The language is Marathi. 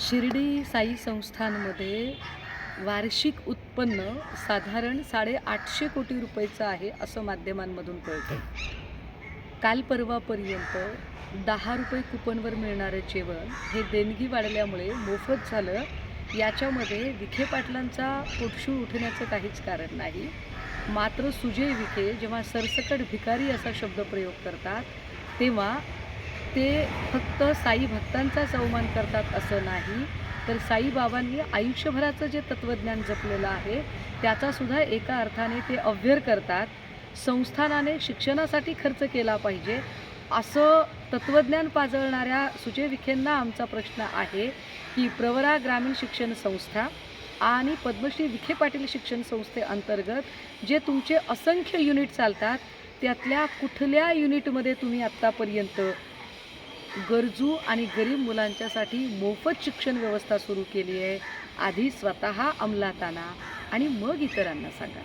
शिर्डी साई संस्थांमध्ये वार्षिक उत्पन्न साधारण साडेआठशे कोटी रुपयेचं आहे असं माध्यमांमधून कळतं काल परवापर्यंत दहा रुपये कुपनवर मिळणारं जेवण हे देणगी वाढल्यामुळे मोफत झालं. याच्यामध्ये विखे पाटलांचा पोटशूळ उठण्याचं काहीच कारण नाही. मात्र सुजय विखे जेव्हा सरसकट भिकारी असा शब्दप्रयोग करतात तेव्हा ते फक्त साई भक्तांचाच अवमान करतात असं नाही. तर साईबाबांनी आयुष्यभराचं जे तत्त्वज्ञान जपलेलं आहे त्याचासुद्धा एका अर्थाने ते अव्यर करतात. संस्थानाने शिक्षणासाठी खर्च केला पाहिजे. असं तत्त्वज्ञान पाजळणाऱ्या सुजय विखेंना आमचा प्रश्न आहे की प्रवरा ग्रामीण शिक्षण संस्था आणि पद्मश्री विखे पाटील शिक्षण संस्थेअंतर्गत जे तुमचे असंख्य युनिट चालतात त्यातल्या कुठल्या युनिटमध्ये तुम्ही आत्तापर्यंत गरजू आणि गरीब मुलांच्यासाठी मोफत शिक्षण व्यवस्था सुरू केली आहे. आधी स्वतः अंमलात आणा आणि मग इतरांना सांगा.